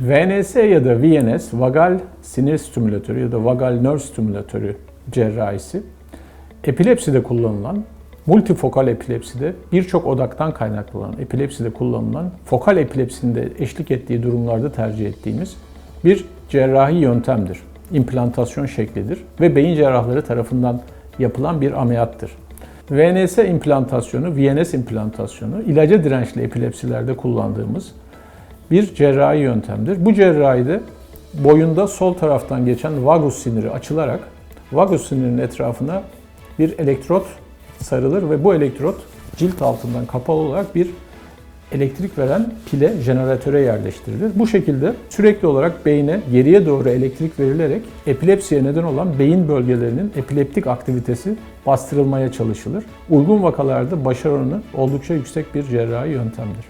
VNS ya da VNS, vagal sinir stimülatörü ya da vagal nerve stimülatörü cerrahisi, epilepside kullanılan, multifokal epilepside birçok odaktan kaynaklanan epilepside kullanılan, fokal epilepsinde eşlik ettiği durumlarda tercih ettiğimiz bir cerrahi yöntemdir. İmplantasyon şeklidir ve beyin cerrahları tarafından yapılan bir ameliyattır. VNS implantasyonu, VNS implantasyonu ilaca dirençli epilepsilerde kullandığımız bir cerrahi yöntemdir. Bu cerrahide boyunda sol taraftan geçen vagus siniri açılarak vagus sinirinin etrafına bir elektrot sarılır ve bu elektrot cilt altından kapalı olarak bir elektrik veren pile jeneratöre yerleştirilir. Bu şekilde sürekli olarak beyne geriye doğru elektrik verilerek epilepsiye neden olan beyin bölgelerinin epileptik aktivitesi bastırılmaya çalışılır. Uygun vakalarda başarı oranı oldukça yüksek bir cerrahi yöntemdir.